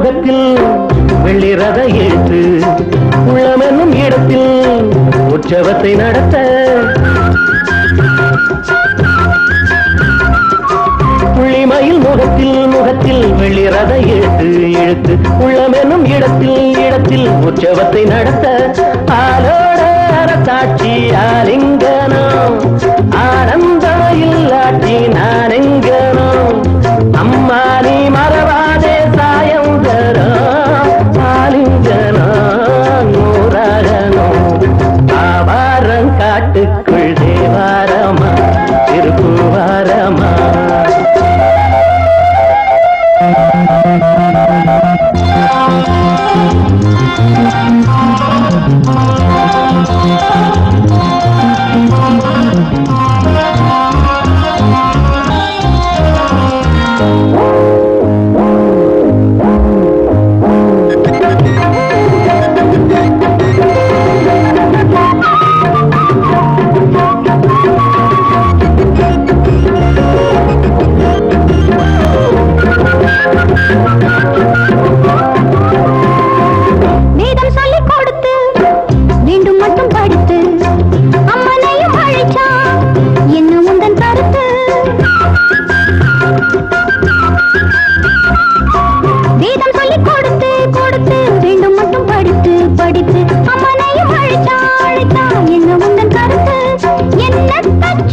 முகத்தில் வெள்ளிரத எழுத்து உள்ளமென்னும் இடத்தில் உற்சவத்தை நடத்த. புள்ளிமயில் முகத்தில் முகத்தில் வெள்ளிரத எழுத்து எழுத்து உள்ளமென்னும் இடத்தில் இடத்தில் உற்சவத்தை நடத்த. ஆலோட அரசாட்சி ஆலிங்க காட்டுக்குள் தேவாரமா திருப்புவாரமா வேதம் சொல்லிக் கொடுத்து மீண்டும் மட்டும் படித்து அம்மனையும் அழைச்சா என்ன உந்தன் கருத்து. வேதம் சொல்லிக் கொடுத்து கொடுத்து மீண்டும் மட்டும் படித்து படித்து அம்மனையும் அழைச்சா அழைச்சா என்ன உந்தன் கருத்து. என்ன தச்ச